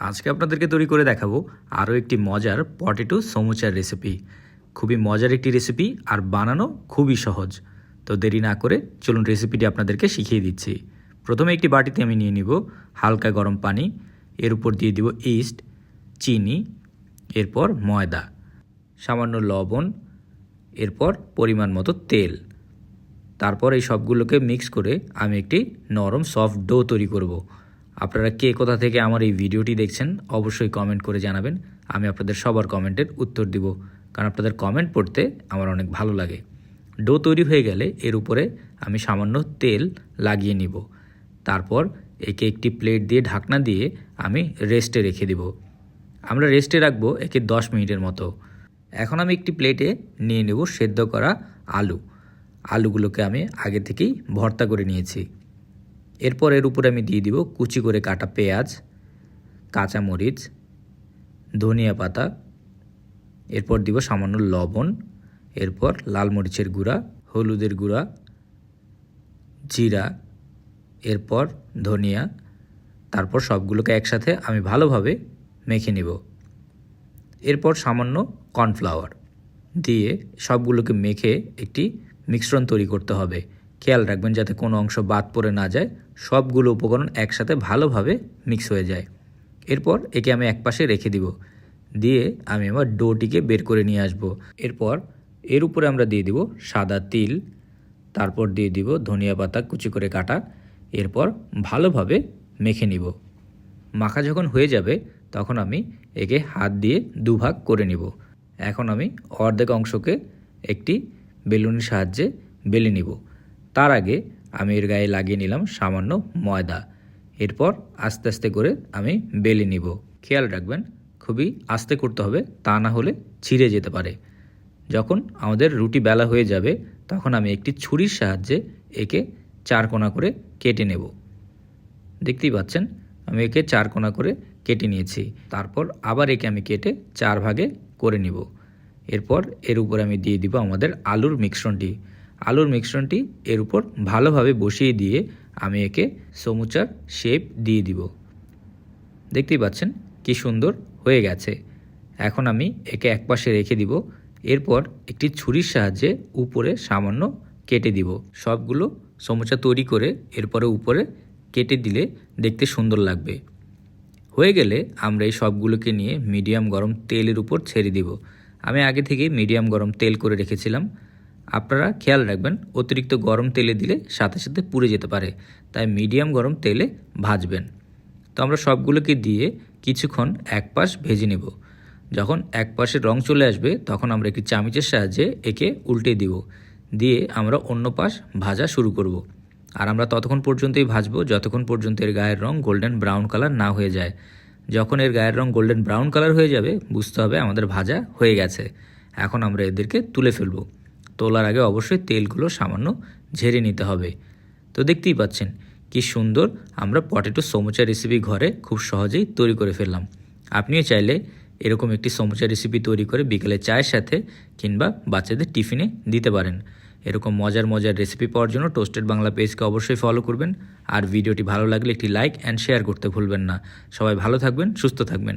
আজকে আপনাদেরকে তৈরি করে দেখাবো আরও একটি মজার পটেটো সমুচার রেসিপি খুবই মজার একটি রেসিপি আর বানানো খুবই সহজ। তো দেরি না করে চলুন রেসিপিটি আপনাদেরকে শিখিয়ে দিচ্ছি। প্রথমে একটি বাটিতে আমি নিয়ে নিব হালকা গরম পানি, এর উপর দিয়ে দিব ইস্ট চিনি, এরপর ময়দা, সামান্য লবণ, এরপর পরিমাণ মতো তেল। তারপর এই সবগুলোকে মিক্স করে আমি একটি নরম সফট ডো তৈরি করব। আপনারা কে কোথা থেকে আমার এই ভিডিওটি দেখছেন অবশ্যই কমেন্ট করে জানাবেন। আমি আপনাদের সবার কমেন্টের উত্তর দিব, কারণ আপনাদের কমেন্ট পড়তে আমার অনেক ভালো লাগে। ডো তৈরি হয়ে গেলে এর উপরে আমি সামান্য তেল লাগিয়ে নিব। তারপর একে একটি প্লেট দিয়ে ঢাকনা দিয়ে আমি রেস্টে রেখে দিব। আমরা রেস্টে রাখব একে দশ মিনিটের মতো। এখন আমি একটি প্লেটে নিয়ে নেব সেদ্ধ করা আলু। আলুগুলোকে আমি আগে থেকেই ভর্তা করে নিয়েছি। এরপর এর উপরে আমি দিয়ে দিব কুচি করে কাটা পেঁয়াজ কাঁচামরিচ ধনিয়া পাতা, এরপর দিব সামান্য লবণ, এরপর লাল মরিচের গুঁড়া, হলুদের গুঁড়া, জিরা, এরপর ধনিয়া, তারপর সবগুলোকে একসাথে আমি ভালোভাবে মেখে নেব। এরপর সামান্য কর্নফ্লাওয়ার দিয়ে সবগুলোকে মেখে একটি মিশ্রণ তৈরি করতে হবে। খেয়াল রাখবেন যাতে কোনো অংশ বাদ পড়ে না যায়, সবগুলো উপকরণ একসাথে ভালোভাবে মিক্স হয়ে যায়। এরপর একে আমি একপাশে রেখে দিব। দিয়ে আমি আমার ডোটিকে বের করে নিয়ে আসব। এরপর এর উপরে আমরা দিয়ে দিব সাদা তিল, তারপর দিয়ে দিব ধনিয়া পাতা কুচি করে কাটা, এরপর ভালোভাবে মেখে নিব। মাখা যখন হয়ে যাবে, তখন আমি একে হাত দিয়ে দুভাগ করে নিব। এখন আমি অর্ধেক অংশকে একটি বেলুনের সাহায্যে বেলে নিব। তার আগে আমি এর গায়ে লাগিয়ে নিলাম সামান্য ময়দা। এরপর আস্তে আস্তে করে আমি বেলে নিব। খেয়াল রাখবেন, খুবই আস্তে করতে হবে, তা না হলে ছিঁড়ে যেতে পারে। যখন আমাদের রুটি বেলা হয়ে যাবে, তখন আমি একটি ছুরির সাহায্যে একে চার কোনা করে কেটে নেব। দেখতেই পাচ্ছেন, আমি একে চার কোনা করে কেটে নিয়েছি। তারপর আবার একে আমি কেটে চার ভাগে করে নিব। এরপর এর উপর আমি দিয়ে দিব আমাদের আলুর মিশ্রণটি। আলুর মিশ্রণটি এর উপর ভালোভাবে বসিয়ে দিয়ে আমি একে সমুচার শেপ দিয়ে দিব। দেখতেই পাচ্ছেন কি সুন্দর হয়ে গেছে। এখন আমি একে একপাশে রেখে দিব। এরপর একটি ছুরির সাহায্যে উপরে সামান্য কেটে দিব। সবগুলো সমুচা তৈরি করে এরপরে উপরে কেটে দিলে দেখতে সুন্দর লাগবে। হয়ে গেলে আমরা এই সবগুলোকে নিয়ে মিডিয়াম গরম তেলের উপর ছেড়ে দিব। আমি আগে থেকে মিডিয়াম গরম তেল করে রেখেছিলাম। আপনারা খেয়াল রাখবেন, অতিরিক্ত গরম তেলে দিলে সাথে সাথে পুড়ে যেতে পারে, তাই মিডিয়াম গরম তেলে ভাজবেন। তো আমরা সবগুলোকে দিয়ে কিছুক্ষণ এক পাশ ভেজে নেব। যখন এক পাশে রং চলে আসবে, তখন আমরা একটি চামিচের সাহায্যে একে উল্টে দিব। দিয়ে আমরা অন্য পাশ ভাজা শুরু করব। আর আমরা ততক্ষণ পর্যন্তই ভাজবো, যতক্ষণ পর্যন্ত এর গায়ের রং গোল্ডেন ব্রাউন কালার না হয়ে যায়। যখন এর গায়ের রং গোল্ডেন ব্রাউন কালার হয়ে যাবে, বুঝতে হবে আমাদের ভাজা হয়ে গেছে। এখন আমরা এদেরকে তুলে ফেলব। তোলার আগে অবশ্যই তেলগুলো সামান্য ঝেড়ে নিতে হবে। তো দেখতেই পাচ্ছেন কি সুন্দর আমরা পটেটো সমুচা রেসিপি ঘরে খুব সহজেই তৈরি করে ফেললাম। আপনিও চাইলে এরকম একটি সমুচা রেসিপি তৈরি করে বিকেলে চায়ের সাথে কিংবা বাচ্চাদের টিফিনে দিতে পারেন। এরকম মজার মজার রেসিপি পাওয়ার জন্য টোস্টেড বাংলা পেজকে অবশ্যই ফলো করবেন। আর ভিডিওটি ভালো লাগলে একটি লাইক অ্যান্ড শেয়ার করতে ভুলবেন না। সবাই ভালো থাকবেন, সুস্থ থাকবেন।